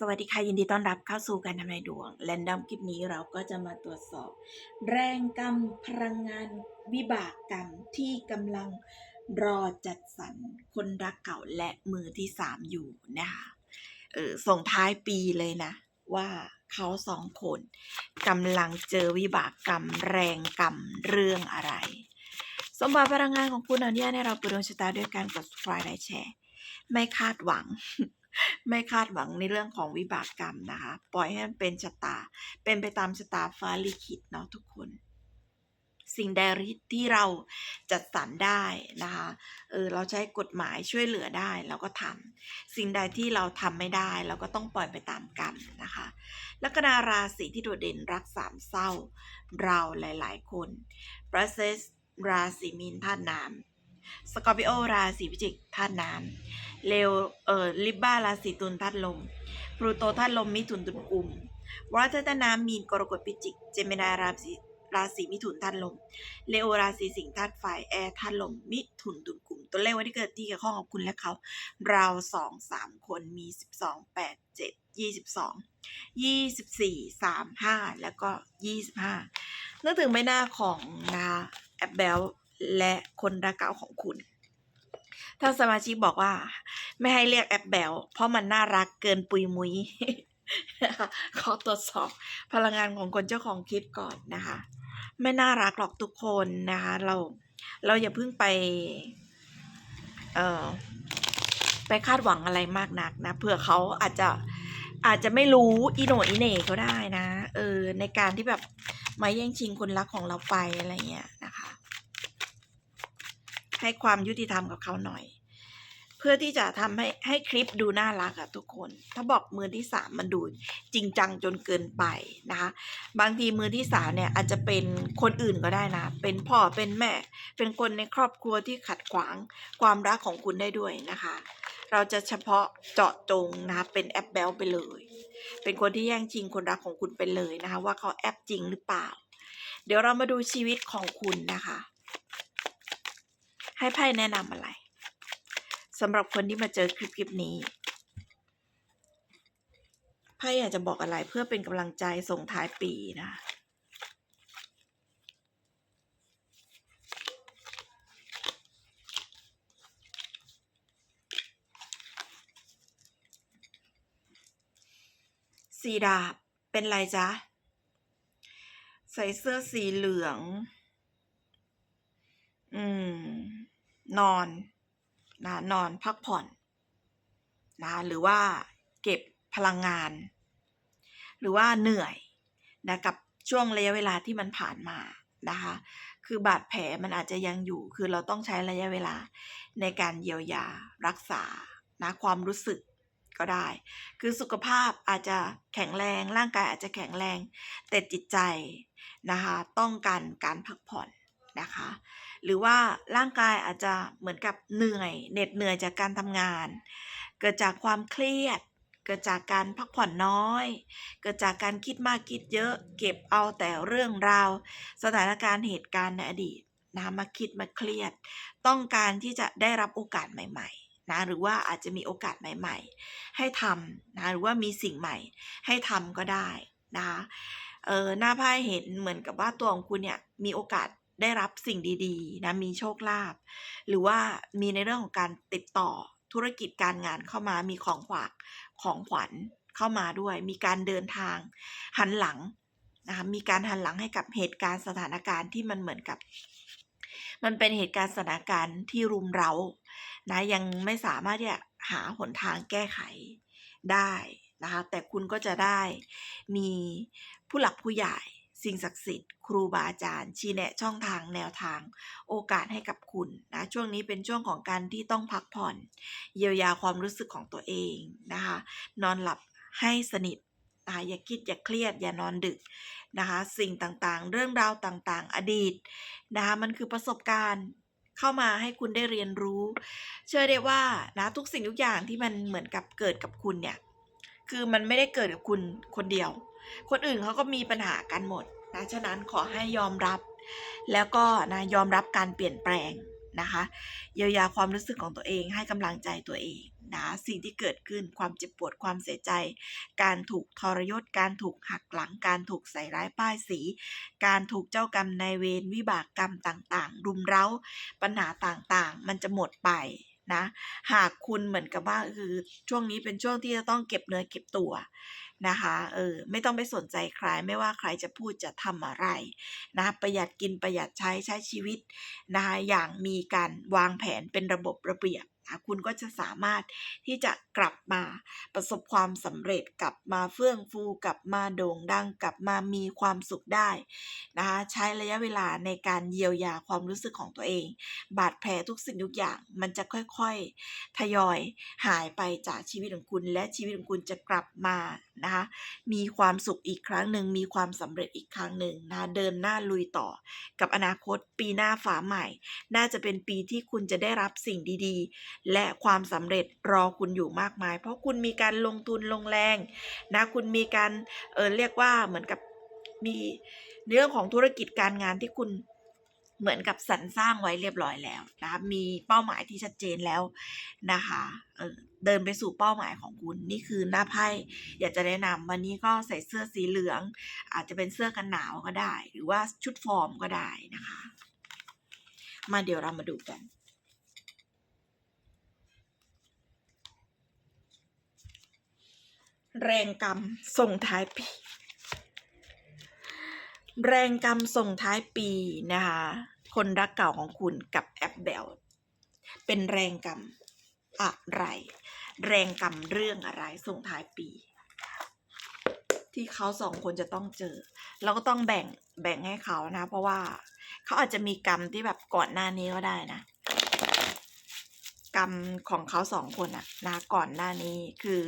สวัสดีค่ะ ยินดีต้อนรับเข้าสู่การทำนายดวงแรนดอมคลิปนี้เราก็จะมาตรวจสอบ แรงกรรมพลังงานวิบากกรรมที่กำลังรอจัดสรรคนรักเก่าและมือที่สามอยู่นะคะเออส่งท้ายปีเลยนะ ว่าเขาสองคนกำลังเจอวิบากกรรม แรงกรรมเรื่องอะไร สมบัติพลังงานของคุณอนุญาตให้เราเปิดดวงชะตาด้วยการกด subscribe และแชร์ ไม่คาดหวัง ไม่คาดหวังในเรื่องของวิบากกรรมนะคะ ปล่อยให้มันเป็นชะตา เป็นไปตามชะตาฟ้าลิขิตเนาะทุกคน สิ่งใดที่เราจัดสรรได้นะคะเออเราใช้กฎหมายช่วยเหลือได้เราก็ทำสิ่งใดที่เราทำไม่ได้ เราก็ต้องปล่อยไปตามกรรมนะคะลัคนาราศีที่โดดเด่นรักสามเศร้า เราหลาย ๆ คนประเซสราศีมีนธาตุน้ำ สกอร์ปิโอราศีพิจิกธาตุน้ำเลวเอ่อลิบบ้าราศีตุลธาตุลมพลูโตธาตุลมมิถุนตุลกุมวรัตธาน้ำมีนกรกฎพิจิก เจมินาราศีราศีมิถุนธาตุลม เลโอราศีสิงห์ธาตุไฟแอร์ธาตุลม มิถุนตุลกุมตัวเลขวันที่เกิดที่เกี่ยวข้องกับคุณและเขา เราสองสามคนมีสิบสองแปดเจ็ดยี่สิบสองยี่สิบสี่สามห้าแล้วก็ยี่สิบห้านึกถึงใบหน้าของนาแอบเบล และคนรักเก่าของคุณถ้าสมาชิกบอกว่า ไม่ให้เรียกแอปเบลเพราะมันน่ารักเกินปุยมุยขอตรวจสอบพลังงานของคนเจ้าของคลิปก่อนนะคะ ไม่น่ารักหรอกทุกคนนะคะ เราเราอย่าเพิ่งไป เอ่อไปคาดหวังอะไรมากนักนะเผื่อเขาอาจจะอาจจะไม่รู้อีโหนอีเหน่ก็ได้นะ เออ ในการที่แบบมาแย่งชิงคนรักของเราไปอะไรเงี้ยนะคะ ให้ความยุติธรรมกับเขาหน่อย เพื่อที่จะทำให้ให้คลิปดูน่ารักอะทุกคน ถ้าบอกมือที่สามมันดูจริงจังจนเกินไปนะคะ บางทีมือที่สามเนี่ยอาจจะเป็นคนอื่นก็ได้นะ เป็นพ่อเป็นแม่ เป็นคนในครอบครัวที่ขัดขวางความรักของคุณได้ด้วยนะคะ เราจะเฉพาะเจาะจงนะคะเป็นแอปแบลไปเลย เป็นคนที่แย่งชิงคนรักของคุณไปเลยนะคะ ว่าเขาแอปจริงหรือเปล่า เดี๋ยวเรามาดูชีวิตของคุณนะคะ ให้ไพ่แนะนำอะไรสำหรับคนที่มาเจอคลิปคลิปนี้ไพ่อยากจะบอกอะไรเพื่อเป็นกำลังใจส่งท้ายปีนะสีดาบเป็นไรจ๊ะ ใส่เสื้อสีเหลือง อืม นอนนะนอนพักผ่อนนะหรือว่าเก็บพลังงาน หรือว่าเหนื่อยนะกับช่วงระยะเวลาที่มันผ่านมานะคะคือบาดแผลมันอาจจะยังอยู่ คือเราต้องใช้ระยะเวลาในการเยียวยารักษานะความรู้สึกก็ได้ คือสุขภาพอาจจะแข็งแรง ร่างกายอาจจะแข็งแรง แต่จิตใจนะคะต้องการการพักผ่อนนะคะ หรือว่าร่างกายอาจจะเหมือนกับเหนื่อยเหน็ดเหนื่อยจากการทำงาน เกิดจากความเครียด เกิดจากการพักผ่อนน้อย เกิดจากการคิดมากคิดเยอะ เก็บเอาแต่เรื่องราว สถานการณ์เหตุการณ์ในอดีตนะมาคิดมาเครียด ต้องการที่จะได้รับโอกาสใหม่ ๆนะหรือว่าอาจจะมีโอกาสใหม่ ๆ ให้ทำนะหรือว่ามีสิ่งใหม่ให้ทำก็ได้นะคะเออหน้าไพ่เห็นเหมือนกับว่าตัวของคุณเนี่ยมีโอกาส ได้รับสิ่งดีๆนะมีโชคลาภหรือว่ามีในเรื่องของการติดต่อธุรกิจการงานเข้ามามีของขวัญของขวัญเข้ามาด้วย มีการเดินทางหันหลังนะคะมีการหันหลังให้กับเหตุการณ์สถานการณ์ที่มันเหมือนกับ มันเป็นเหตุการณ์สถานการณ์ที่รุมเร้านะยังไม่สามารถที่จะหาหนทางแก้ไขได้นะคะแต่คุณก็จะได้มีผู้หลักผู้ใหญ่ สิ่งศักดิ์สิทธิ์ครูบาอาจารย์ชี้แนะช่องทางแนวทาง โอกาสให้กับคุณนะช่วงนี้เป็นช่วงของการที่ต้องพักผ่อน เยียวยาความรู้สึกของตัวเองนะคะนอนหลับให้สนิทนะคะอย่าคิดอย่าเครียดอย่านอนดึกนะคะสิ่งต่างๆ เรื่องราวต่างๆ อดีตนะคะมันคือประสบการณ์เข้ามาให้คุณได้เรียนรู้ เชื่อได้ว่านะทุกสิ่งทุกอย่างที่มันเหมือนกับเกิดกับคุณเนี่ยคือมันไม่ได้เกิดกับคุณคนเดียว คนอื่นเขาก็มีปัญหากันหมด นะฉะนั้นขอให้ยอมรับ แล้วก็นะยอมรับการเปลี่ยนแปลงนะคะเยียวยาความรู้สึกของตัวเองให้กำลังใจตัวเองนะสิ่งที่เกิดขึ้นความเจ็บปวดความเสียใจ การถูกทรยศ การถูกหักหลัง การถูกใส่ร้ายป้ายสี การถูกเจ้ากรรมนายเวรวิบากกรรมต่างๆ รุมเร้า ปัญหาต่างๆ มันจะหมดไปนะหากคุณเหมือนกับว่าคือช่วงนี้เป็นช่วงที่จะต้องเก็บเนื้อเก็บตัว นะคะเออไม่ต้องไปสนใจใครไม่ว่าใครจะพูดจะทำอะไรนะประหยัดกินประหยัดใช้ใช้ชีวิตนะคะอย่างมีการวางแผนเป็นระบบระเบียบนะคุณก็จะสามารถที่จะกลับมาประสบความสำเร็จกลับมาเฟื่องฟูกลับมาโด่งดังกลับมามีความสุขได้นะคะใช้ระยะเวลาในการเยียวยาความรู้สึกของตัวเอง บาดแผลทุกสิ่งทุกอย่าง มันจะค่อยๆทยอยหายไปจากชีวิตของคุณ และชีวิตของคุณจะกลับมา นะคะมีความสุขอีกครั้งหนึ่งมีความสำเร็จอีกครั้งหนึ่งนะเดินหน้าลุยต่อ กับอนาคตปีหน้าฝาใหม่ น่าจะเป็นปีที่คุณจะได้รับสิ่งดีๆ และความสำเร็จรอคุณอยู่มากมาย เพราะคุณมีการลงทุนลงแรงนะคุณมีการเออเรียกว่าเหมือนกับมีเรื่องของธุรกิจการงานที่คุณ เหมือนกับสรรสร้างไว้เรียบร้อยแล้วนะคะมีเป้าหมายที่ชัดเจนแล้วนะคะเออเดินไปสู่เป้าหมายของคุณนี่คือหน้าไพ่อยากจะแนะนำวันนี้ก็ใส่เสื้อสีเหลือง อาจจะเป็นเสื้อกันหนาวก็ได้ หรือว่าชุดฟอร์มก็ได้นะคะ มาเดี๋ยวเรามาดูกันแรงกรรมส่งท้ายปี แรงกรรมส่งท้ายปีนะคะ คนรักเก่าของคุณกับแอปเบลเป็นแรงกรรมอะไร แรงกรรมเรื่องอะไรส่งท้ายปี ที่เขาสองคนจะต้องเจอ เราก็ต้องแบ่งแบ่งให้เขานะ เพราะว่าเขาอาจจะมีกรรมที่แบบก่อนหน้านี้ก็ได้นะ กรรมของเขาสองคนอะนะก่อนหน้านี้คือ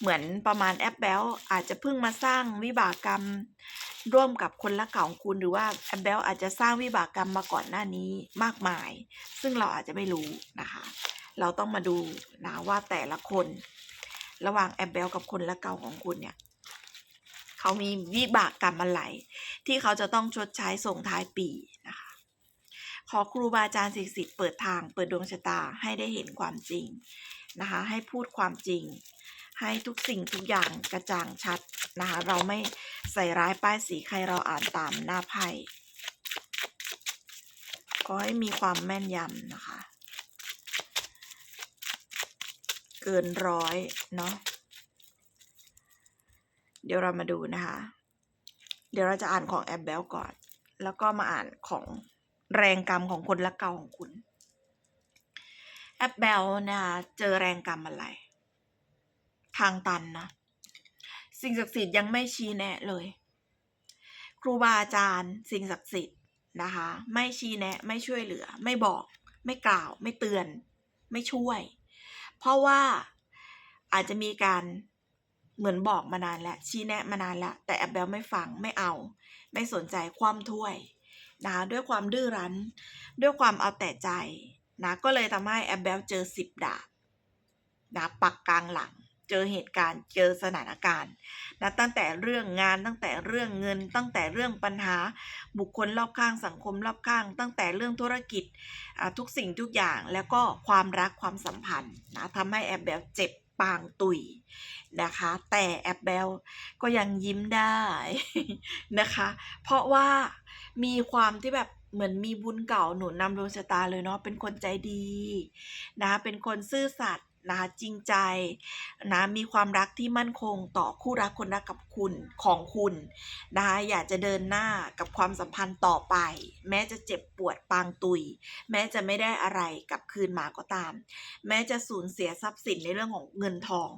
เหมือนประมาณแอปเบลอาจจะเพิ่งมาสร้างวิบากกรรมร่วมกับคนรักเก่าของคุณหรือว่าแอปเบลอาจจะสร้างวิบากกรรมมาก่อนหน้านี้มากมาย ซึ่งเราอาจจะไม่รู้นะคะ เราต้องมาดูนะว่าแต่ละคน ระหว่างแอปเบลกับคนรักเก่าของคุณเนี่ยเขามีวิบากกรรมอะไรที่เขาจะต้องชดใช้ส่งท้ายปีนะคะ ขอครูบาอาจารย์สิ่งศักดิ์สิทธิ์เปิดทางเปิดดวงชะตาให้ได้เห็นความจริงนะคะให้พูดความจริง ให้ทุกสิ่งทุกอย่างกระจ่างชัดนะคะเราไม่ใส่ร้ายป้ายสีใครเราอ่านตามหน้าไพ่ก็ให้มีความแม่นยำนะคะ เกินร้อยเนาะเดี๋ยวเรามาดูนะคะ เดี๋ยวเราจะอ่านของแอปเบลก่อน แล้วก็มาอ่านของ แรงกรรมของคนละเก่าของคุณแอปเบลนะคะเจอแรงกรรมอะไร ทางตันนะ สิ่งศักดิ์สิทธิ์ยังไม่ชี้แนะเลย ครูบาอาจารย์ สิ่งศักดิ์สิทธิ์นะคะ ไม่ชี้แนะ ไม่ช่วยเหลือ ไม่บอก ไม่กล่าว ไม่เตือน ไม่ช่วย เพราะว่าอาจจะมีการเหมือนบอกมานานแล้วชี้แนะมานานแล้วแต่แอบเบลไม่ฟังไม่เอา ไม่สนใจความถ้วย นะด้วยความดื้อรั้น ด้วยความเอาแต่ใจนะก็เลยทำให้แอบเบลเจอสิบดาบนะปักกลางหลัง เจอเหตุการณ์เจอสถานการณ์นะตั้งแต่เรื่องงานตั้งแต่เรื่องเงิน ตั้งแต่เรื่องปัญหาบุคคลรอบข้างสังคมรอบข้าง ตั้งแต่เรื่องธุรกิจทุกสิ่งทุกอย่างแล้วก็ความรักความสัมพันธ์นะทำให้แอบเบลเจ็บปางตุยนะคะ แต่แอบเบลก็ยังยิ้มได้นะคะ เพราะว่า มีความที่แบบเหมือนมีบุญเก่าหนุนนำดวงชะตาเลยเนาะเป็นคนใจดีนะเป็นคนซื่อสัตย์นะจริงใจนะมีความรักที่มั่นคงต่อคู่รักคนรักกับคุณของคุณนะคะอยากจะเดินหน้ากับความสัมพันธ์ต่อไป แม้จะเจ็บปวดปางตุย แม้จะไม่ได้อะไรกลับคืนมาก็ตาม แม้จะสูญเสียทรัพย์สินในเรื่องของเงินทอง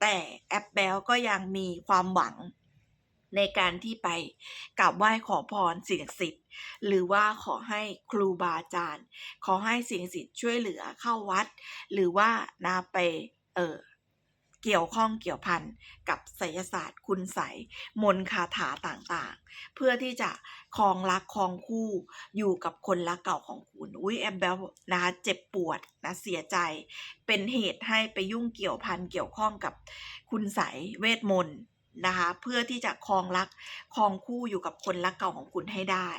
แต่แอปเบลก็ยังมีความหวัง ในการที่ไปกราบไหว้ขอพรสิ่งศักดิ์สิทธิ์หรือว่าขอให้ครูบาอาจารย์ ขอให้สิ่งศักดิ์สิทธิ์ช่วยเหลือเข้าวัด หรือว่านาไปเออเกี่ยวข้องเกี่ยวพันกับไสยศาสตร์ คุณใสมนคาถาต่างๆ เพื่อที่จะครองรักครองคู่อยู่กับคนรักเก่าของคุณอุ้ยแอมเบลนะคะเจ็บปวดนะเสียใจ เป็นเหตุให้ไปยุ่งเกี่ยวพันเกี่ยวข้องกับคุณใสเวทมนต์ นะคะ เพื่อที่จะครองรักครองคู่อยู่กับคนรักเก่าของคุณให้ได้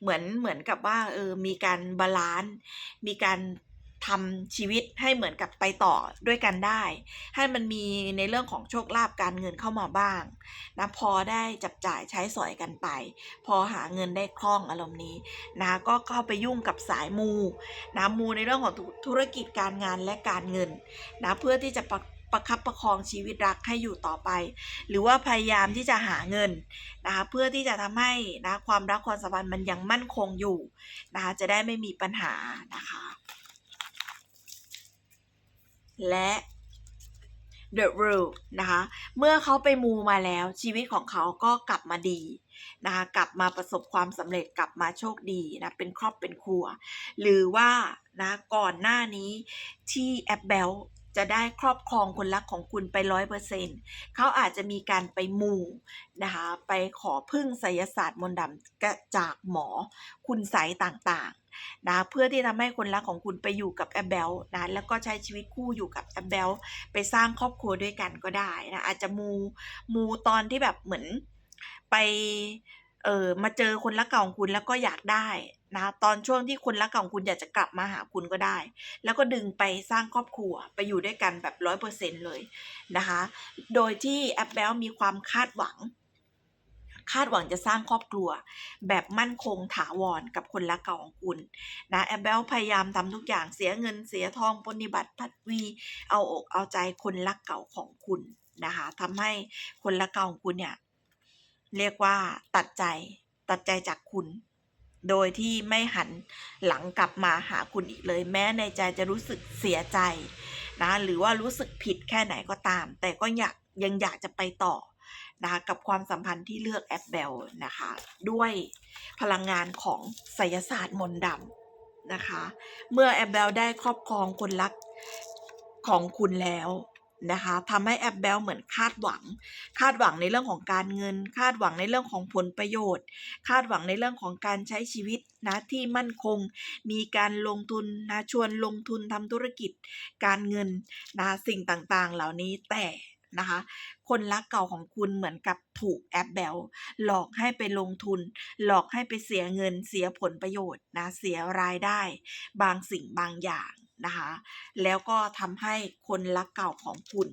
เหมือนเหมือนกับว่าเออมีการบาลานซ์มีการทำชีวิตให้เหมือนกับไปต่อด้วยกันได้ ให้มันมีในเรื่องของโชคลาภการเงินเข้ามาบ้างนะพอได้จับจ่ายใช้สอยกันไป พอหาเงินได้คล่องอารมณ์นี้นะก็เข้าไปยุ่งกับสายมูนะมูในเรื่องของธุธุรกิจการงานและการเงินนะเพื่อที่จะประ ประคับประคองชีวิตรักให้อยู่ต่อไป หรือว่าพยายามที่จะหาเงินนะคะเพื่อที่จะทำให้นะความรักความสัมพันธ์มันยังมั่นคงอยู่นะคะจะได้ไม่มีปัญหานะคะ และ The Rule นะคะ เมื่อเขาไปมูมาแล้วชีวิตของเขาก็กลับมาดีนะคะกลับมาประสบความสำเร็จกลับมาโชคดีนะเป็นครอบเป็นครัว หรือว่านะก่อนหน้านี้ที่แอปเบล จะได้ครอบครองคนรักของคุณไปร้อยเปอร์เซ็นต์เขาอาจจะมีการไปมูนะคะไปขอพึ่งไสยศาสตร์มนต์ดำจากหมอคุณไสยต่างๆนะเพื่อที่ทำให้คนรักของคุณไปอยู่กับแอปเบลนะแล้วก็ใช้ชีวิตคู่อยู่กับแอปเบลไปสร้างครอบครัวด้วยกันก็ได้นะอาจจะมูมูตอนที่แบบเหมือนไป เออมาเจอคนรักเก่าของคุณแล้วก็อยากได้นะตอนช่วงที่คนรักเก่าของคุณอยากจะกลับมาหาคุณก็ได้ แล้วก็ดึงไปสร้างครอบครัวไปอยู่ด้วยกันแบบร้อยเปอร์เซ็นเลยนะคะ โดยที่แอปเบลมีความคาดหวัง คาดหวังจะสร้างครอบครัว แบบมั่นคงถาวรกับคนรักเก่าของคุณนะแอปเบลพยายามทำทุกอย่างเสียเงินเสียทองปฏิบัติพัดวีเอาอกเอาใจคนรักเก่าของคุณนะคะทำให้คนรักเก่าของคุณเนี่ย เรียกว่าตัดใจตัดใจจากคุณ โดยที่ไม่หันหลังกลับมาหาคุณอีกเลย แม้ในใจจะรู้สึกเสียใจนะหรือว่ารู้สึกผิดแค่ไหนก็ตาม แต่ก็อยากยังอยากจะไปต่อนะกับความสัมพันธ์ที่เลือกแอปเบลนะคะ ด้วยพลังงานของไสยศาสตร์มนต์ดำนะคะ เมื่อแอปเบลได้ครอบครองคนรักของคุณแล้ว นะคะทำให้แอปเบลเหมือนคาดหวัง คาดหวังในเรื่องของการเงิน คาดหวังในเรื่องของผลประโยชน์ คาดหวังในเรื่องของการใช้ชีวิตนะที่มั่นคง มีการลงทุนนะชวนลงทุนทำธุรกิจ การเงินนะสิ่งต่างๆ เหล่านี้แต่นะคะคนรักเก่าของคุณเหมือนกับถูกแอปเบลหลอกให้ไปลงทุน หลอกให้ไปเสียเงินเสียผลประโยชน์นะเสียรายได้ บางสิ่งบางอย่าง นะคะ แล้วก็ทำให้คนรักเก่าของคุณ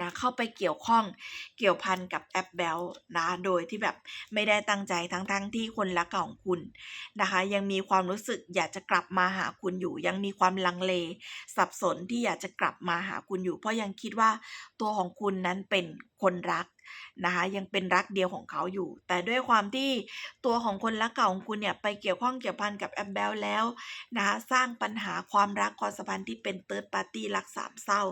นะเข้าไปเกี่ยวข้องเกี่ยวพันกับแอปเบลนะโดยที่แบบไม่ได้ตั้งใจทั้งๆทที่คนรักเก่าของคุณนะคะ ยังมีความรู้สึกอยากจะกลับมาหาคุณอยู่ ยังมีความลังเล สับสนที่อยากจะกลับมาหาคุณอยู่ เพราะยังคิดว่าตัวของคุณนั้นเป็นคนรัก นะคะยังเป็นรักเดียวของเขาอยู่ แต่ด้วยความที่ตัวของคนรักเก่าของคุณเนี่ยไปเกี่ยวข้องเกี่ยวพันกับแอปเบลแล้วนะคะสร้างปัญหาความรักความสัมพันธ์ที่เป็นเติร์ดปาร์ตี้รักสามเศร้า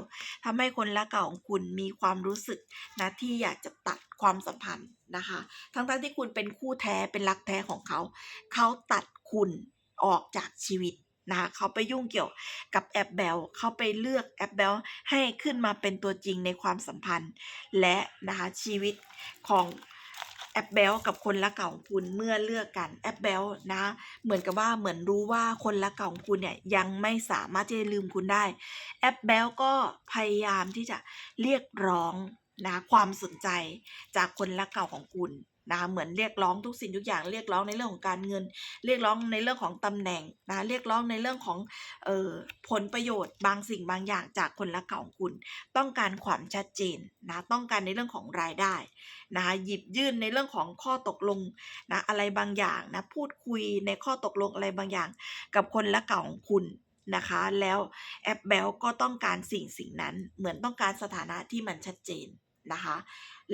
ทำให้คนรักเก่าของคุณมีความรู้สึกนะที่อยากจะตัดความสัมพันธ์นะคะทั้งๆที่คุณเป็นคู่แท้เป็นรักแท้ของเขา เขาตัดคุณออกจากชีวิต นะคะเขาไปยุ่งเกี่ยวกับแอปเบลเขาไปเลือกแอปเบลให้ขึ้นมาเป็นตัวจริงในความสัมพันธ์ และนะคะชีวิตของแอปเบลกับคนละเก่าของคุณเมื่อเลือกกันแอปเบลนะเหมือนกับว่าเหมือนรู้ว่าคนละเก่าของคุณเนี่ยยังไม่สามารถที่จะลืมคุณได้แอปเบลก็พยายามที่จะเรียกร้องนะความสนใจจากคนละเก่าของคุณ นะคะเหมือนเรียกร้องทุกสิ่งทุกอย่างเรียกร้องในเรื่องของการเงิน เรียกร้องในเรื่องของตำแหน่งนะเรียกร้องในเรื่องของออผลประโยชน์บางสิ่งบางอย่างจากคนละเก่าของคุณ ต้องการความชัดเจนนะต้องการในเรื่องของรายได้นะคะหยิบยื่นในเรื่องของข้อตกลงนะอะไรบางอย่างนะพูดคุยในข้อตกลงอะไรบางอย่าง กับคนละเก่าของคุณนะคะแล้วแอปเบลก็ต้องการสิ่งสิ่งนั้นเหมือนต้องการสถานะที่มันชัดเจน นะคะ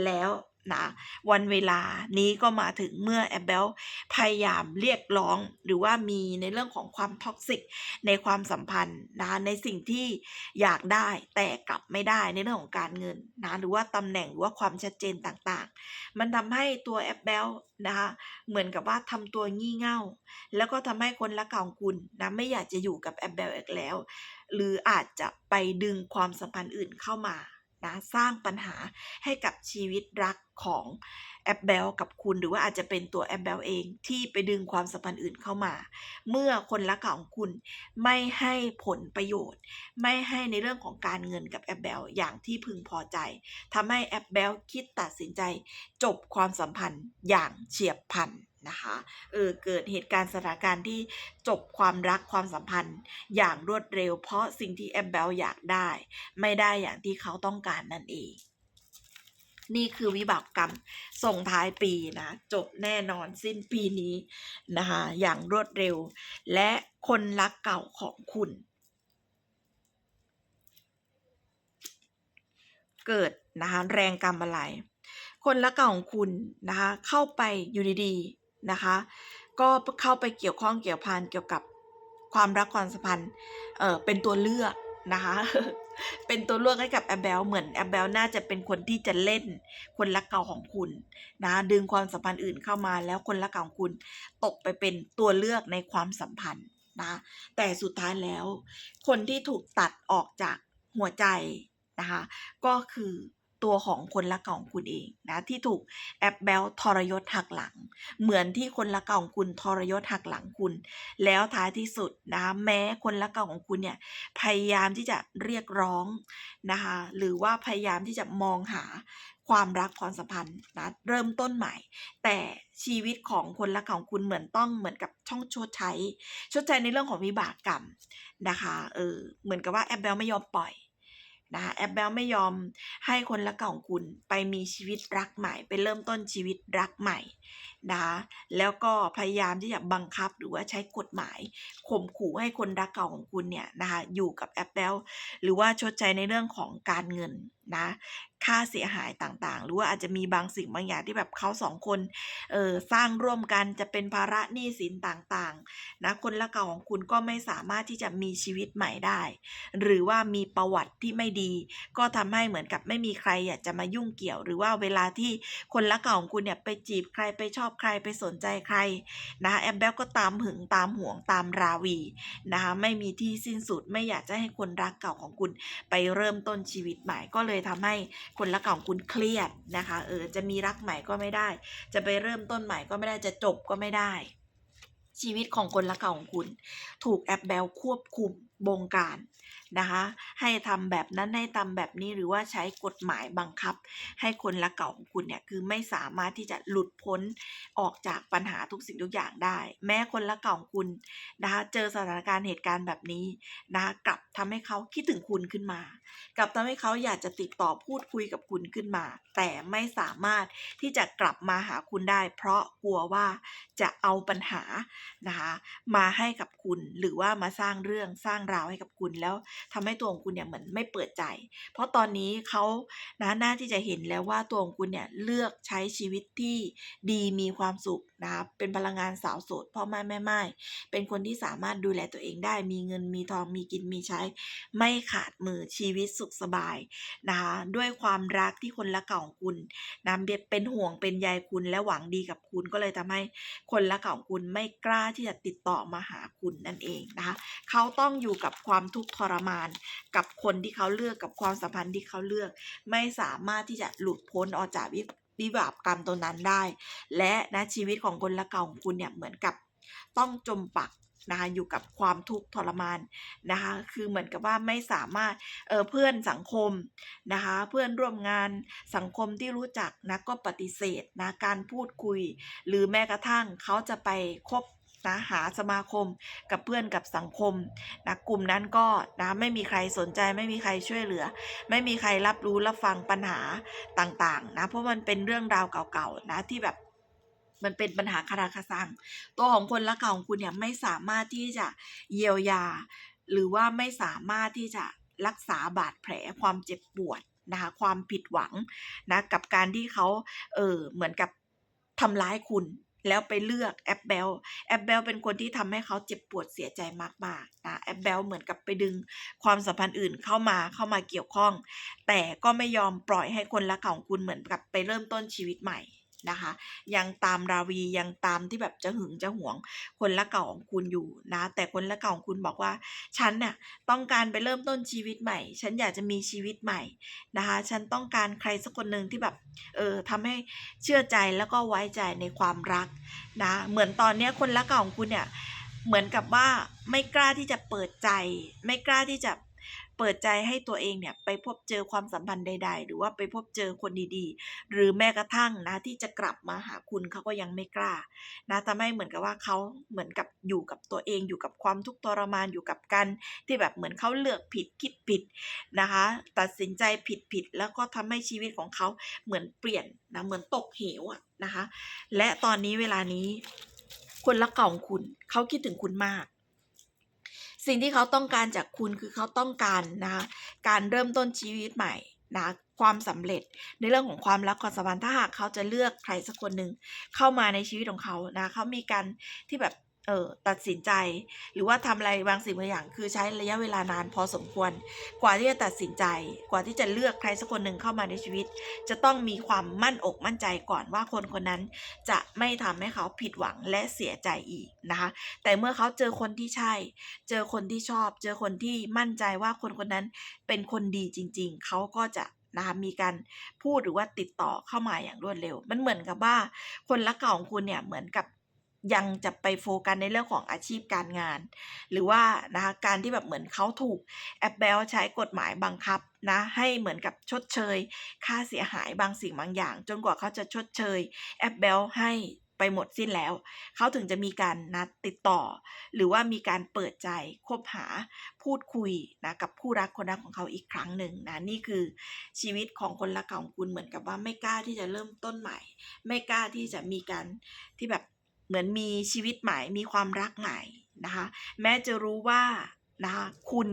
แล้วนะวันเวลานี้ก็มาถึงเมื่อแอปเบลพยายามเรียกร้องหรือว่ามีในเรื่องของความท็อกซิกในความสัมพันธ์นะในสิ่งที่อยากได้แต่กลับไม่ได้ในเรื่องของการเงินนะหรือว่าตำแหน่งหรือว่าความชัดเจนต่างๆ มันทำให้ตัวแอปเบลนะคะเหมือนกับว่าทำตัวงี่เง่า แล้วก็ทำให้คนละเก่างคุณนะไม่อยากจะอยู่กับแอปเบลอีกแล้ว หรืออาจจะไปดึงความสัมพันธ์อื่นเข้ามา นะสร้างปัญหาให้กับชีวิตรักของแอปเบลกับคุณหรือว่าอาจจะเป็นตัวแอปเบลเองที่ไปดึงความสัมพันธ์อื่นเข้ามา เมื่อคนรักของคุณไม่ให้ผลประโยชน์ ไม่ให้ในเรื่องของการเงินกับแอปเบลอย่างที่พึงพอใจทำให้แอปเบลคิดตัดสินใจ จบความสัมพันธ์อย่างเฉียบพลัน นะคะเออเกิดเหตุการณ์สถานการณ์ที่จบความรักความสัมพันธ์ อย่างรวดเร็ว เพราะสิ่งที่แอปเบลอยากได้ ไม่ได้อย่างที่เขาต้องการนั่นเองนี่คือวิบากกรรมส่งท้ายปีนะ จบแน่นอนสิ้นปีนี้นะคะอย่างรวดเร็ว และคนรักเก่าของคุณ เกิดนะคะแรงกรรมอะไร คนรักเก่าของคุณนะคะเข้าไปอยู่ดีๆ นะคะ ก็เข้าไปเกี่ยวข้องเกี่ยวพันเกี่ยวกับความรักความสัมพันธ์เออเป็นตัวเลือกนะคะ เป็นตัวเลือกให้กับแอบเบลเหมือนแอบเบลน่าจะเป็นคนที่จะเล่นคนรักเก่าของคุณนะดึงความสัมพันธ์อื่นเข้ามาแล้วคนรักเก่าของคุณตกไปเป็นตัวเลือกในความสัมพันธ์นะแต่สุดท้ายแล้ว คนที่ถูกตัดออกจากหัวใจนะคะ ก็คือ ตัวของคนรักเก่าของคุณเองนะที่ถูกแอปเบลทรยศหักหลัง เหมือนที่คนรักเก่าของคุณทรยศหักหลังคุณ แล้วท้ายที่สุดนะคะแม้คนรักเก่าของคุณเนี่ยพยายามที่จะเรียกร้องนะคะหรือว่าพยายามที่จะมองหาความรักความสัมพันธ์นะเริ่มต้นใหม่ แต่ชีวิตของคนรักของคุณเหมือนต้องเหมือนกับช่องชดใช้ชดใช้ในเรื่องของวิบากกรรมนะคะเออเหมือนกับว่าแอปเบลไม่ยอมปล่อย นะคะแอปเบลไม่ยอมให้คนรักเก่าของคุณไปมีชีวิตรักใหม่ ไปเริ่มต้นชีวิตรักใหม่นะคะแล้วก็พยายามที่จะบังคับหรือว่าใช้กฎหมายข่มขู่ให้คนรักเก่าของคุณเนี่ยนะคะอยู่กับแอปเบลหรือว่าชดใช้ในเรื่องของการเงินนะค่าเสียหายต่างๆ หรือว่าอาจจะมีบางสิ่งบางอย่างที่แบบเขาสองคนเออสร้างร่วมกันจะเป็นภาระหนี้สินต่างๆนะคนรักเก่าของคุณก็ไม่สามารถที่จะมีชีวิตใหม่ได้ หรือว่ามีประวัติที่ไม่ดี ก็ทำให้เหมือนกับไม่มีใครอยากจะมายุ่งเกี่ยว หรือว่าเวลาที่คนรักเก่าของคุณเนี่ยไปจีบใครไปชอบใครไปสนใจใครนะแอมแบลก็ตามหึงตามห่วงตามราวีนะคะไม่มีที่สิ้นสุดไม่อยากจะให้คนรักเก่าของคุณไปเริ่มต้นชีวิตใหม่ก็เลยทำให้คนรักเก่าของคุณเครียดนะคะเออจะมีรักใหม่ก็ไม่ได้ จะไปเริ่มต้นใหม่ก็ไม่ได้จะจบก็ไม่ได้ ชีวิตของคนรักเก่าของคุณ ถูกแอปแบลควบคุมบงการ นะคะ ให้ทำแบบนั้นให้ทำแบบนี้หรือว่าใช้กฎหมายบังคับ ให้คนรักเก่าของคุณเนี่ยคือไม่สามารถที่จะหลุดพ้นออกจากปัญหาทุกสิ่งทุกอย่างได้ แม้คนรักเก่าของคุณนะคะเจอสถานการณ์เหตุการณ์แบบนี้นะคะกลับทำให้เขาคิดถึงคุณขึ้นมา กลับทำให้เขาอยากจะติดต่อพูดคุยกับคุณขึ้นมา แต่ไม่สามารถที่จะกลับมาหาคุณได้ เพราะกลัวว่าจะเอาปัญหานะคะมาให้กับคุณหรือว่ามาสร้างเรื่องสร้างราวให้กับคุณแล้วทำให้ตัวของคุณเนี่ยเหมือนไม่เปิดใจ เพราะตอนนี้เขานะน่าที่จะเห็นแล้วว่าตัวของคุณเนี่ยเลือกใช้ชีวิตที่ดีมีความสุขนะคะเป็นพลังงานสาวโสดพ่อแม่แม่ไม้เป็นคนที่สามารถดูแลตัวเองได้ มีเงินมีทองมีกินมีใช้ ไม่ขาดมือชีวิตสุขสบายนะคะด้วยความรักที่คนละเก่าของคุณนะเป็นห่วงเป็นใยคุณและหวังดีกับคุณก็เลยทำให้คนละเก่าของคุณไม่กล้าที่จะติดต่อมาหาคุณนั่นเองนะคะเขาต้องอยู่กับความทุกข์ทรมานกับคนที่เขาเลือกกับความสัมพันธ์ที่เขาเลือก ไม่สามารถที่จะหลุดพ้นออกจากวิวิบากกรรมตัวนั้นได้ และนะชีวิตของคนละเก่าของคุณเนี่ยเหมือนกับต้องจมปักนะคะอยู่กับความทุกข์ทรมานนะคะคือเหมือนกับว่าไม่สามารถเออเพื่อนสังคมนะคะเพื่อนร่วมงานสังคมที่รู้จักนะก็ปฏิเสธนะการพูดคุย หรือแม้กระทั่งเขาจะไปคบ นะหาสมาคมกับเพื่อนกับสังคมนะกลุ่มนั้นก็นะไม่มีใครสนใจไม่มีใครช่วยเหลือ ไม่มีใครรับรู้รับฟังปัญหาต่างๆนะเพราะมันเป็นเรื่องราวเก่าๆนะที่แบบมันเป็นปัญหาคาราคาซัง ตัวของคนรักเก่าของคุณเนี่ยไม่สามารถที่จะเยียวยา หรือว่าไม่สามารถที่จะรักษาบาดแผลความเจ็บปวดนะคะความผิดหวังนะกับการที่เขาเออเหมือนกับทำร้ายคุณ แล้วไปเลือกแอปเบลแอปเบลเป็นคนที่ทำให้เขาเจ็บปวดเสียใจมากๆนะแอปเบลเหมือนกับไปดึงความสัมพันธ์อื่นเข้ามาเข้ามาเกี่ยวข้อง แต่ก็ไม่ยอมปล่อยให้คนรักของคุณเหมือนกับไปเริ่มต้นชีวิตใหม่ นะคะ ยังตามราวียังตามที่แบบจะหึงจะหวง คนรักเก่าของคุณอยู่นะ แต่คนรักเก่าของคุณบอกว่า ฉันน่ะต้องการไปเริ่มต้นชีวิตใหม่ ฉันอยากจะมีชีวิตใหม่นะคะ ฉันต้องการใครสักคนหนึ่งที่แบบเออทำให้เชื่อใจแล้วก็ไว้ใจในความรักนะ เหมือนตอนเนี้ยคนรักเก่าของคุณเนี่ยเหมือนกับว่าไม่กล้าที่จะเปิดใจ ไม่กล้าที่จะ เปิดใจให้ตัวเองเนี่ยไปพบเจอความสัมพันธ์ใด ๆ หรือว่าไปพบเจอคนดีๆ หรือแม้กระทั่งนะที่จะกลับมาหาคุณเขาก็ยังไม่กล้านะทำให้เหมือนกับว่าเขาเหมือนกับอยู่กับตัวเอง อยู่กับความทุกข์ทรมานอยู่กับกันที่แบบเหมือนเขาเลือกผิดคิดผิดนะคะ ตัดสินใจผิดผิดแล้วก็ทำให้ชีวิตของเขาเหมือนเปลี่ยนนะเหมือนตกเหวอะนะคะ และตอนนี้เวลานี้คนรักเก่าของคุณเขาคิดถึงคุณมาก สิ่งที่เขาต้องการจากคุณคือเขาต้องการนะคะการเริ่มต้นชีวิตใหม่นะความสำเร็จในเรื่องของความรักความสัมพันธ์ถ้าหากเขาจะเลือกใครสักคนหนึ่งเข้ามาในชีวิตของเขานะเขามีการที่แบบ เออตัดสินใจหรือว่าทำอะไรบางสิ่งบางอย่าง คือใช้ระยะเวลานานพอสมควร กว่าที่จะตัดสินใจ กว่าที่จะเลือกใครสักคนหนึ่งเข้ามาในชีวิต จะต้องมีความมั่นอกมั่นใจก่อนว่าคนคนนั้นจะไม่ทำให้เขาผิดหวังและเสียใจอีกนะคะแต่เมื่อเขาเจอคนที่ใช่ เจอคนที่ชอบ เจอคนที่มั่นใจว่าคนคนนั้นเป็นคนดีจริง ๆ เขาก็จะนะคะมีการพูดหรือว่าติดต่อเข้ามาอย่างรวดเร็ว มันเหมือนกับว่า คนรักเก่าของคุณเนี่ยเหมือนกับ ยังจะไปโฟกัสในเรื่องของอาชีพการงาน หรือว่านะคะการที่แบบเหมือนเขาถูกแอปเบลใช้กฎหมายบังคับนะให้เหมือนกับชดเชย ค่าเสียหายบางสิ่งบางอย่าง จนกว่าเขาจะชดเชยแอปเบลให้ไปหมดสิ้นแล้ว เขาถึงจะมีการนัดติดต่อ หรือว่ามีการเปิดใจคบหาพูดคุยนะกับผู้รักคนรักของเขาอีกครั้งหนึ่งนะนี่คือชีวิตของคนรักเก่าของคุณเหมือนกับว่าไม่กล้าที่จะเริ่มต้นใหม่ ไม่กล้าที่จะมีการที่แบบ เหมือนมีชีวิตใหม่มีความรักใหม่นะคะแม้จะรู้ว่านะคะคุณ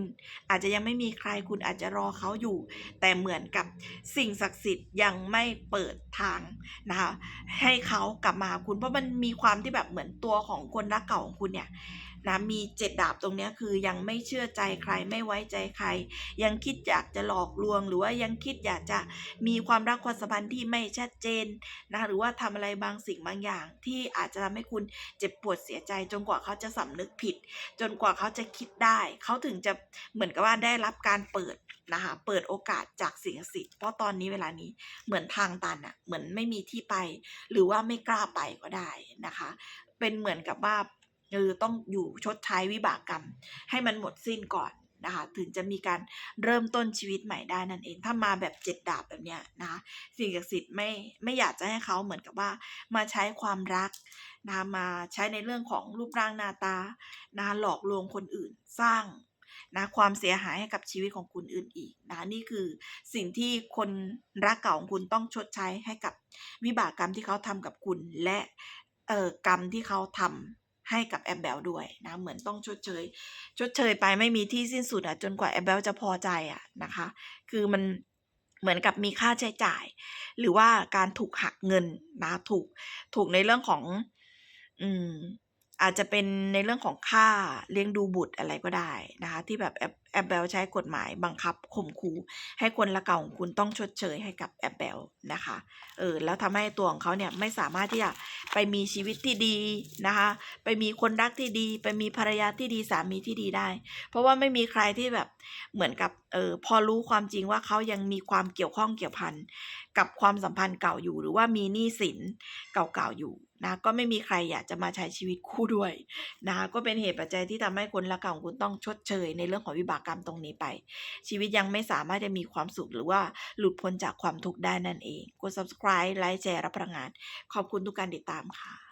อาจจะยังไม่มีใครคุณอาจจะรอเขาอยู่ แต่เหมือนกับสิ่งศักดิ์สิทธิ์ยังไม่เปิดทางนะคะให้เขากลับมาหาคุณเพราะมันมีความที่แบบเหมือนตัวของคนรักเก่าของคุณเนี่ย นะมีเจ็ดดาบตรงนี้คือยังไม่เชื่อใจใครไม่ไว้ใจใคร ยังคิดอยากจะหลอกลวง หรือว่ายังคิดอยากจะมีความรักความสัมพันธ์ที่ไม่ชัดเจนนะหรือว่าทำอะไรบางสิ่งบางอย่าง ที่อาจจะทำให้คุณเจ็บปวดเสียใจ จนกว่าเขาจะสำนึกผิด จนกว่าเขาจะคิดได้เขาถึงจะเหมือนกับว่าได้รับการเปิดนะคะเปิดโอกาสจากสิ่งศักดิ์สิทธิ์เพราะตอนนี้เวลานี้เหมือนทางตันอะเหมือนไม่มีที่ไป หรือว่าไม่กล้าไปก็ได้นะคะ เป็นเหมือนกับว่า เออต้องอยู่ชดใช้วิบากกรรม ให้มันหมดสิ้นก่อนนะคะถึงจะมีการเริ่มต้นชีวิตใหม่ได้นั่นเอง ถ้ามาแบบเจ็ดดาบแบบเนี้ยนะคะสิ่งศักดิ์สิทธิ์ไม่ไม่อยากจะให้เขาเหมือนกับว่า มาใช้ความรักนะคะมาใช้ในเรื่องของรูปร่างหน้าตานะคะหลอกลวงคนอื่นสร้างนะความเสียหายให้กับชีวิตของคุณอื่นอีกนะนี่คือสิ่งที่คนรักเก่าของคุณต้องชดใช้ให้กับวิบากกรรมที่เขาทำกับคุณและเอ่อกรรมที่เขาทำ ให้กับแอมเบลด้วยนะเหมือนต้องชดเชย ชดเชยไปไม่มีที่สิ้นสุดอะจนกว่าแอมเบลจะพอใจอะนะคะ คือมันเหมือนกับมีค่าใช้จ่าย หรือว่าการถูกหักเงินนะถูกถูกในเรื่องของ อืม อาจจะเป็นในเรื่องของค่าเลี้ยงดูบุตรอะไรก็ได้นะคะ ที่แบบแอปแอปเบลใช้กฎหมายบังคับข่มขู่ให้คนละเก่าของคุณต้องชดเชยให้กับแอปเบลนะคะเออแล้วทำให้ตัวของเขาเนี่ยไม่สามารถที่จะไปมีชีวิตที่ดีนะคะ ไปมีคนรักที่ดี ไปมีภรรยาที่ดีสามีที่ดีได้ เพราะว่าไม่มีใครที่แบบเหมือนกับเออพอรู้ความจริงว่าเขายังมีความเกี่ยวข้องเกี่ยวพันกับความสัมพันธ์เก่าอยู่ หรือว่ามีหนี้สินเก่าๆอยู่ นะก็ไม่มีใครอยากจะมาใช้ชีวิตคู่ด้วยนะคะก็เป็นเหตุปัจจัยที่ทำให้คนรักเก่าของคุณต้องชดเชย ในเรื่องของวิบากกรรมตรงนี้ไป ชีวิตยังไม่สามารถจะมีความสุขหรือว่าหลุดพ้นจากความทุกข์ได้นั่นเอง กด subscribe ไลค์แชร์รับพลังงาน ขอบคุณทุกการติดตามค่ะ